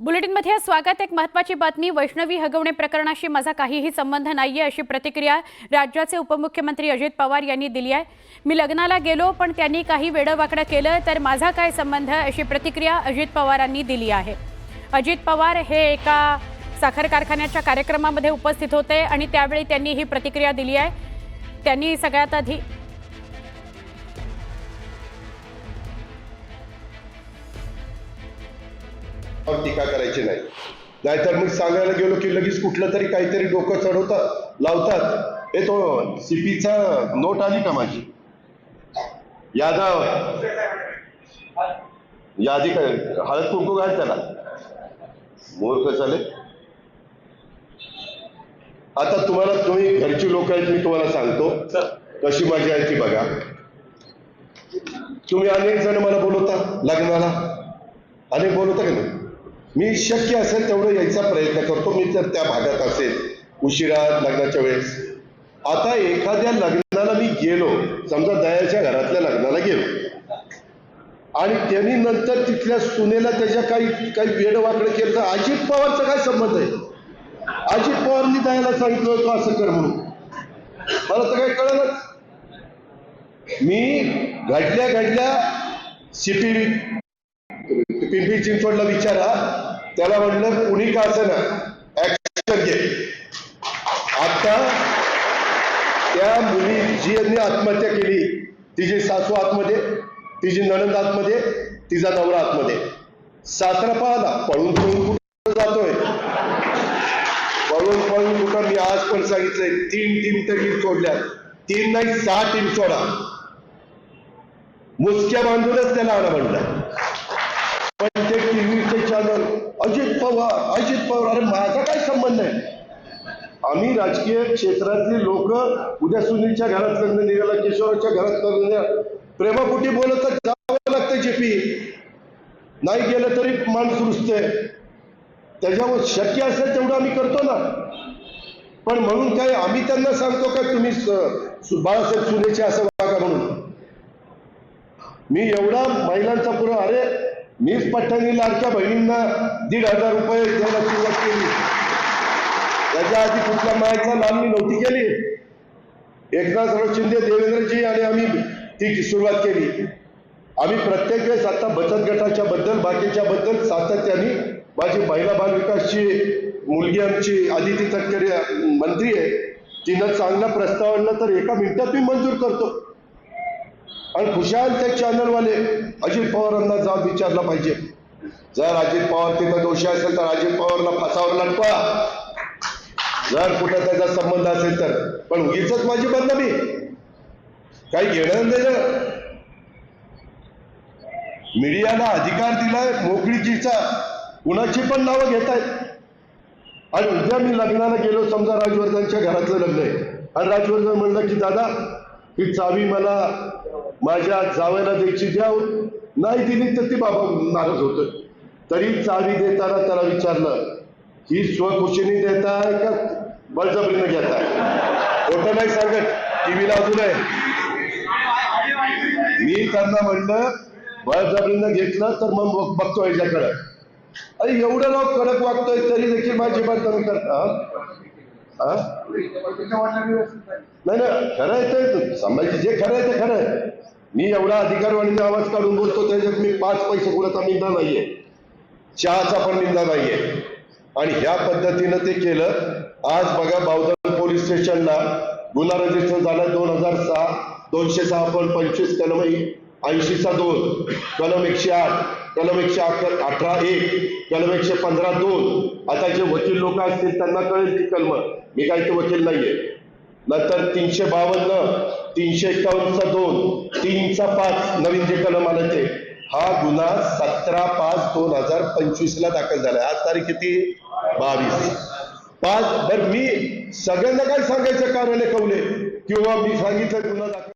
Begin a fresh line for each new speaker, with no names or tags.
बुलेटिनमध्ये स्वागत. एक महत्वाची बातमी वैष्णवी हगवणे प्रकरणाशी माझा काहीही संबंध नाहीये अशी प्रतिक्रिया राज्याचे उपमुख्यमंत्री अजित पवार यांनी दिली आहे. मी लग्नाला गेलो पण त्यांनी काही वेडंवाकडं केलं तर माझा काय संबंध अशी प्रतिक्रिया अजित पवारांनी दिली आहे. अजित पवार हे एका साखर कारखान्याच्या कार्यक्रमामध्ये उपस्थित होते आणि त्यावेळी त्यांनी ही प्रतिक्रिया दिली आहे. त्यांनी सगळ्यात आधी
टीका करायची नाही. नाहीतर मी सांगायला गेलो की लगेच कुठलं तरी काहीतरी डोकं चढवतात लावतात. हे तो सीपीचा नोट आली का माझी? यादव. यादी काय? हळद कुंकू घाल त्याला. मूर्ख झाले. आता तुम्हाला तुम्ही घरची लोक आहेत मी तुम्हाला सांगतो. कशी माझी आहे ती बघा. तुम्ही अनेक जण मला बोलवता लग्नाला. अनेक बोलवता का नाही? मी शक्य असेल तेवढं यायचा प्रयत्न करतो. मी जर त्या भागात असेल उशिरा लग्नाच्या वेळेस. आता एखाद्या लग्नाला मी गेलो. समजा दयाच्या घरातल्या लग्नाला गेलो. आणि त्यांनी नंतर तिथल्या सुनेला त्याच्या काही काही वेडवाकडे केलं तर अजित पवारचा काय संबंध आहे? अजित पवारनी दयाला सांगितलं होतं असं कर म्हणून. मला तर काही कळलंच. मी घडल्या घडल्या सिटी पिंपरी चिंचवडला विचारा. त्याला म्हटलं कुणी का असं ना ऍक्शन घे. आता त्या मुली जी यांनी आत्महत्या केली तिची सासू आतमध्ये तिची नणंद आतमध्ये तिचा नवरा आतमध्ये. सासरा पाहला पळून पळून कुठं जातोय? पळून पळून कुठं? मी आज पण सांगितलंय तीन टीम तरी सोडल्या तीन नाही सहा टीम सोडा. मुसक्या बांधूनच त्याला आणा म्हणलं. पण ते टीव्हीचे चॅनल अजित पवार अजित पवार अरे माझा काय संबंध आहे? आम्ही राजकीय क्षेत्रातली लोक उद्या सुनीलच्या घरात लग्न निघाला किशोराच्या घरात लग्न प्रेमापुटी बोलत तर जावं लागतं जेपी नाही गेलं तरी माणूस रुजते त्याच्यावर शक्य असेल तेवढं आम्ही करतो ना. पण म्हणून काय आम्ही त्यांना सांगतो का तुम्ही बाळासाहेब सुनेचे असं वागा म्हणून? मी एवढा महिलांचा पुरा अरे मीच पठ्ठाणी लाडक्या बहिणींना दीड हजार रुपये द्यायला सुरुवात केली. त्याच्या आधी कुठल्या मायाचा नाम मी नव्हती केली. एकनाथराव शिंदे देवेंद्रजी आणि आम्ही ती सुरुवात केली. आम्ही प्रत्येक वेळेस आता बचत गटाच्या बद्दल बाकीच्या बद्दल सातत्याने माझी महिला बाल विकासची मुलगी आमची आदिती तटकरे मंत्री आहे. तिनं चांगला प्रस्ताव आणला तर एका मिनिटात मी मंजूर करतो. आणि खुशाल ते चॅनलवाले अजित पवारांना जाब विचारला पाहिजे. जर अजित पवार तिथं दोषी असेल तर अजित पवारला फासावर लटवा जर कुठं त्याचा संबंध असेल तर. पण उगीच माझी बंधमी काही घेणं देणं. मीडियाला अधिकार दिलाय मोकळीचीचा. कुणाची पण नावं घेताय आणि उद्या मी लग्नाला गेलो समजा राजवर्धनच्या घरातलं लग्न आहे. आणि राजवर्धन म्हणलं की दादा ही चावी मला माझ्या जावयाला द्यायची द्या. नाही दिली तर ती बाबा नाराज होत. तरी चावी देताना त्याला विचारलं ही स्वखुशीने देताय का बळजबरीने घेताय? खोटं नाही सांगत. टीव्हीला अजून आहे मी त्यांना म्हणलं बळजबरीनं घेतलं तर मग बघ- बघतो याच्याकडं अरे एवढं लोक कडक वागतोय तरी देखील माझी बळजबरी करता नाही ना खरं आहे ते. समजायचं जे खरं आहे ते खरं आहे. मी एवढा अधिकारवाणीचा आवाज काढून बोलतो त्याच्यात मी पाच पैसे कुणाचा निंदा नाहीये. चहाचा पण निंदा नाहीये. आणि ह्या पद्धतीनं ते केलं. आज बघा बावधन पोलीस स्टेशनला गुन्हा रजिस्टर झाला दोन हजार सहा दोनशे सहा पण पंचवीस कलम ऐंशीचा दोन कलम एकशे आठ कलम एकशे अकरा अठरा एक कलम एकशे पंधरा दोन. आता जे वकील लोक असतील त्यांना कळेल ती कलम. मी काही ते वकील नाहीये. नंतर तीनशे बावन्न तीनशे एकावन्नचा दोन तीनचा पाच नवीन जे कलम आलं ते. हा गुन्हा सतरा पाच दोन हजार पंचवीस ला दाखल झालाय. आज तारीख किती? बावीस. पाच बर मी सगळ्यांना काय सांगायचं कारण आहे कवले किंवा मी सांगितलं गुन्हा दाखल